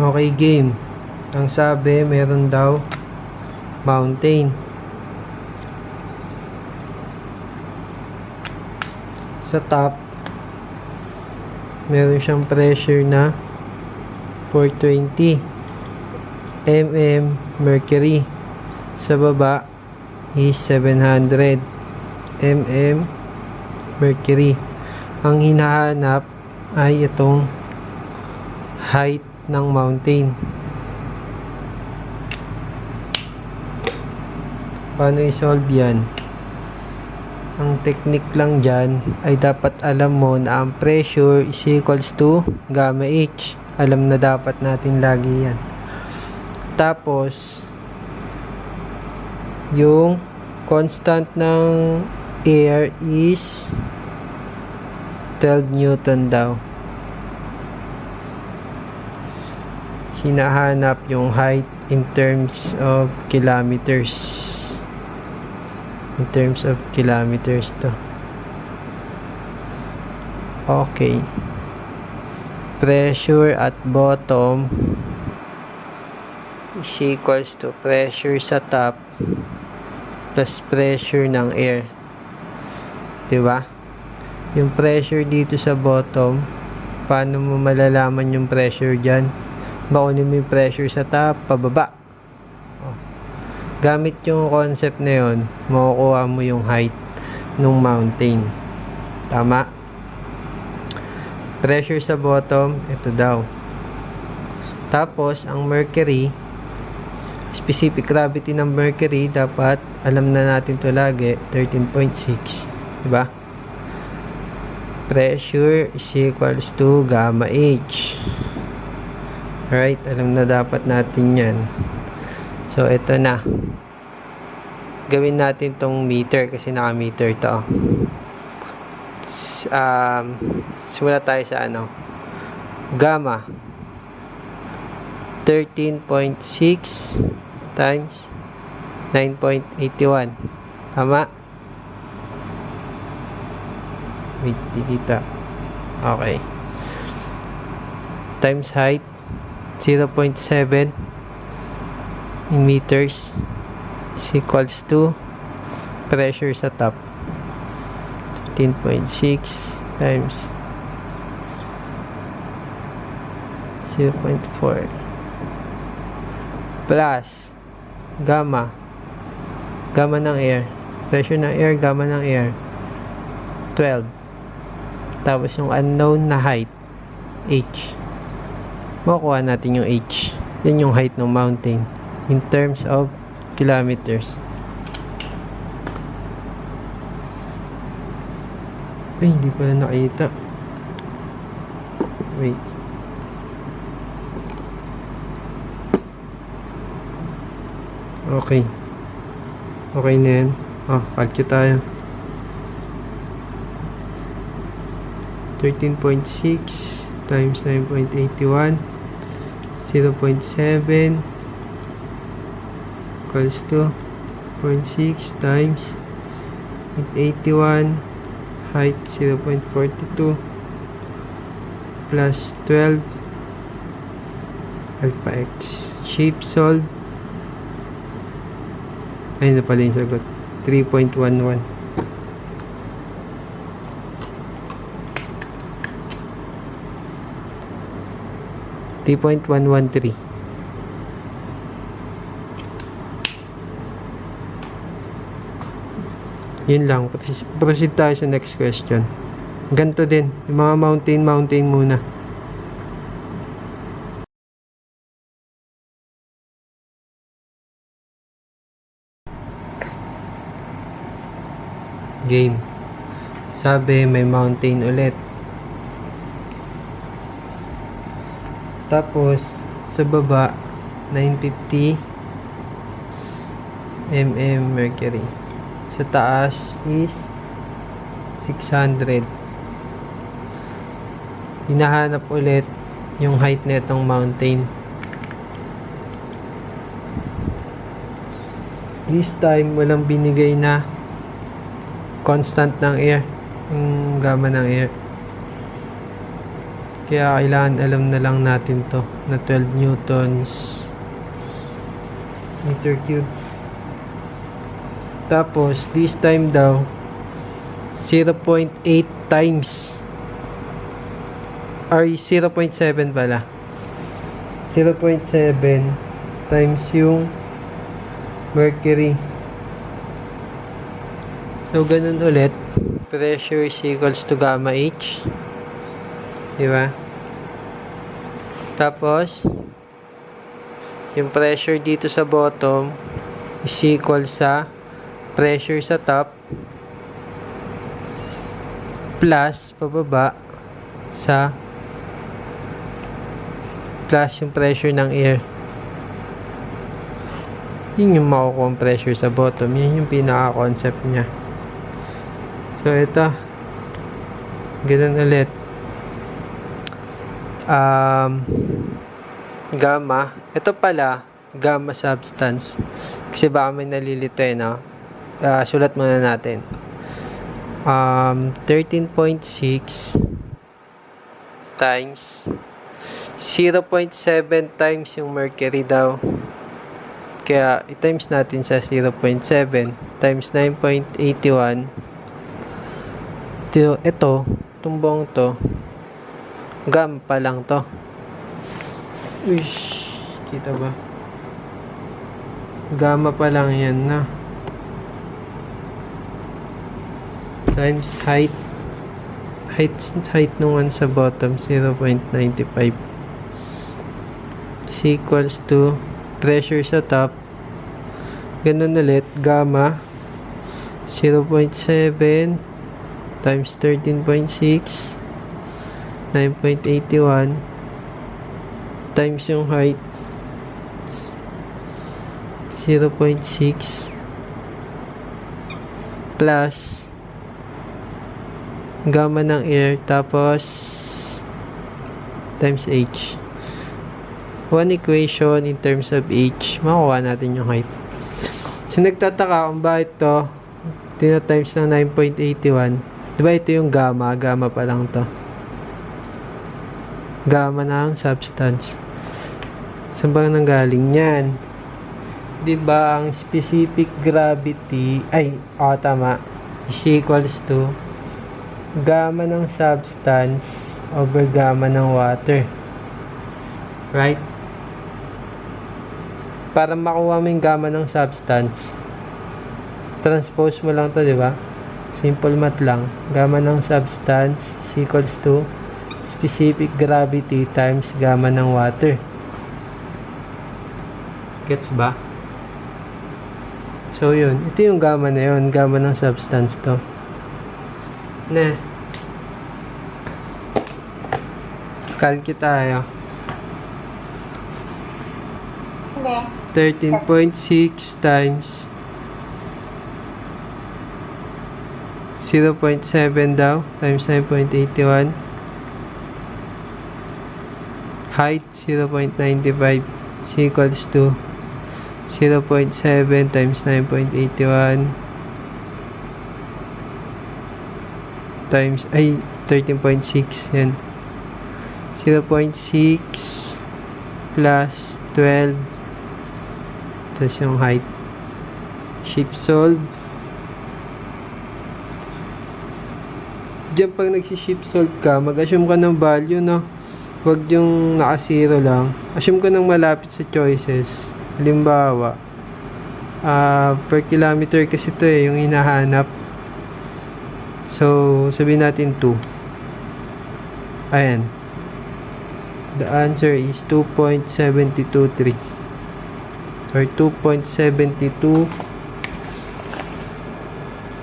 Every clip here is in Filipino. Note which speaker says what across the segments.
Speaker 1: Okay, game. Ang sabi, meron daw mountain. Sa top, meron siyang pressure na 420 mm mercury. Sa baba is 700 mm mercury. Ang hinahanap ay itong height ng mountain. Paano i-solve yan? Ang technique lang dyan ay dapat alam mo na ang pressure is equals to gamma H. Alam na dapat natin lagi yan. Tapos, yung constant ng air is 12 Newton daw. Hinahanap yung height in terms of kilometers. In terms of kilometers to. Okay. Pressure at bottom is equals to pressure sa top plus pressure ng air. 'Di ba? Yung pressure dito sa bottom, paano mo malalaman yung pressure diyan? Baunin mo yung pressure sa top, pababa. Gamit yung concept na yun, makukuha mo yung height ng mountain. Tama? Pressure sa bottom, ito daw. Tapos, ang mercury, specific gravity ng mercury, dapat alam na natin to lagi, 13.6. Diba? Pressure is equals to gamma H. Right? Alam na dapat natin yan. So, ito na. Gawin natin tong meter kasi naka-meter to. Um, simula tayo sa ano. Gamma. 13.6 times 9.81. Tama? Wait, di kita. Okay. Times height 0.7 in meters. Is equals to pressure sa top. 13.6 times 0.4 plus gamma. Gamma ng air. Pressure ng air gamma ng air. 12 tapos yung unknown na height h makukuha natin yung H. Yan yung height ng mountain in terms of kilometers. Ay, hindi pala nakita. Wait. Okay. Okay na yan. Oh, calculate tayo. 13.6 times 9.81 0.7 equals to 0.6 times 0.81 height 0.42 plus 12 alpha x. Shape solved. Ayun na pala yung sagot. 3.11 3.113 Yun lang. Proceed- tayo sa next question. Ganto din. Yung mga mountain, mountain muna. Game. Sabi, may mountain ulit. Tapos, sa baba, 950 mm mercury. Sa taas is 600. Hinahanap ulit yung height netong mountain. This time, walang binigay na constant ng air. Yung gamma ng air. Kaya kailangan alam na lang natin to na 12 newtons meter cube. Tapos, this time daw, 0.8 times or 0.7 pala. 0.7 times yung mercury. So, ganun ulit. Pressure is equals to gamma H. Di ba? Tapos, yung pressure dito sa bottom is equal sa pressure sa top plus pababa sa plus yung pressure ng air. Yun yung makukuha pressure sa bottom. Yun yung pinaka-concept niya. So, ito. Ganun ulit. Um, gamma. Ito pala, gamma substance. Kasi baka may nalilito eh, no? Ah, sulat muna natin. Um, 13.6 times 0.7 times yung mercury daw. Kaya, i-times natin sa 0.7 times 9.81 ito, ito, itong buong to, gam pa lang to. Uish, kita ba? Gamma pa lang yan na. Times height. Height, height nung one sa bottom, 0.95. Is equals to pressure sa top. Ganun ulit, gamma. 0.7 times 13.6 9.81 times yung height 0.6 plus gamma ng air tapos times h one equation in terms of h makuha natin yung height so nagtataka kung bakit to tina times ng 9.81 Diba ito yung gamma? Gamma pa lang to. Gamma ng substance. Saan ba nanggaling yan? Diba ang specific gravity, ay, oh, tama, is equals to gamma ng substance over gamma ng water. Right? Para makuha mo yung gamma ng substance, transpose mo lang to, di ba? Simple math lang. Gamma ng substance is equals to specific gravity times gamma ng water. Gets ba? So, yun. Ito yung gamma na yun. Gamma ng substance to. Na. Kalki tayo.
Speaker 2: Hindi.
Speaker 1: 13.6 times 0.7 daw times 9.81 height 0.95 is equals to 0.7 times 9.81 times ay 13.6 yan. 0.6 plus 12 tapos yung height. Shape solve Diyan pag nagsi-shift solve ka, mag-assume ka ng value, no? Huwag yung naka-zero lang. Assume ka ng malapit sa choices. Halimbawa, ah per kilometer kasi to eh, yung hinahanap. So, sabihin natin 2. Ayan. The answer is 2.723 or 2.72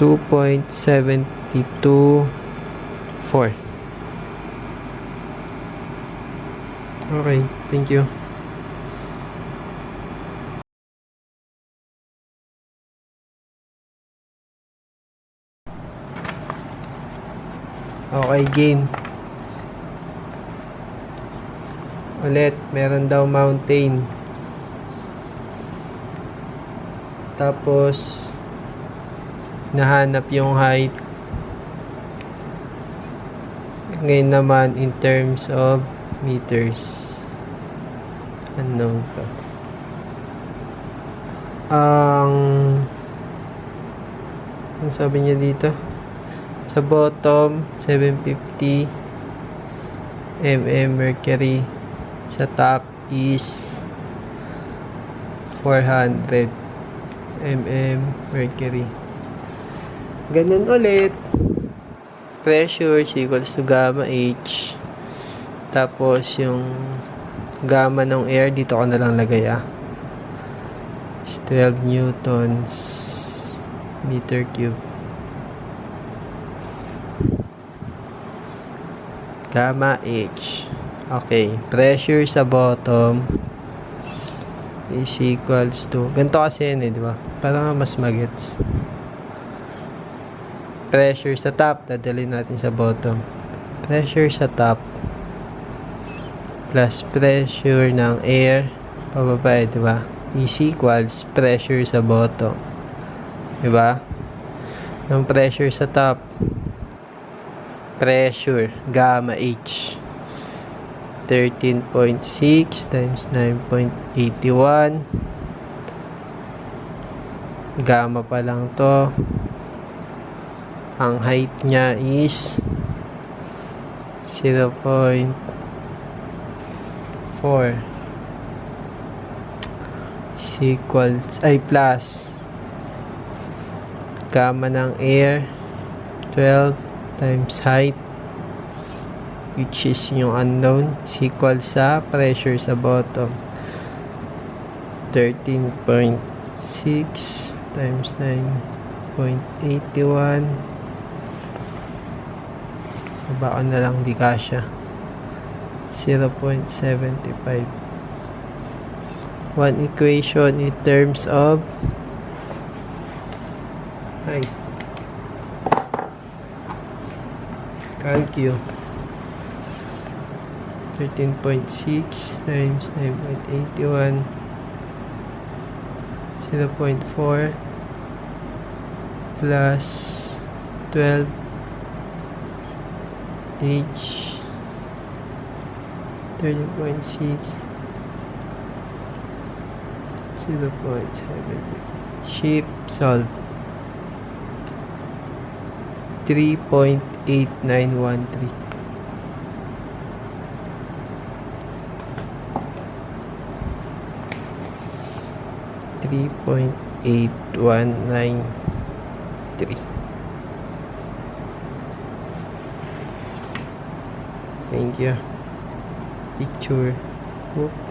Speaker 1: 2.72 4. Okay, thank you. Okay, game. Ulit, meron daw mountain. Tapos, nahanap yung height Ngayon naman, in terms of meters. Unknown to. Ang... Ano sabi niya dito? Sa bottom, 750 mm mercury. Sa top is 400 mm mercury. Ganun ulit. Pressure is equals to gamma H. Tapos yung gamma ng air dito ko na lang lagay ah. Is 12 newtons meter cube. Gamma H. Okay. Pressure sa bottom is equals to ganito kasi yun eh, di ba? Para nga mas magets. Pressure sa top, dadalhin natin sa bottom. Pressure sa top plus pressure ng air pababa eh, di ba? Is equals pressure sa bottom. Di ba? Yung pressure sa top, pressure, gamma H. 13.6 times 9.81 gamma pa lang to ang height niya is 0.4 is equals ay plus. Gamma ng air 12 times height which is yung unknown. Is equal sa pressure sa bottom 13.6 times 9.81 baba ko na lang di kasya 0.75 one equation in terms of height. Calculate 13.6 times 9.81 0.4 plus 12 H 13.6 0.7 shape solve 3.8913 3.8193 Thank you. Picture. Whoop.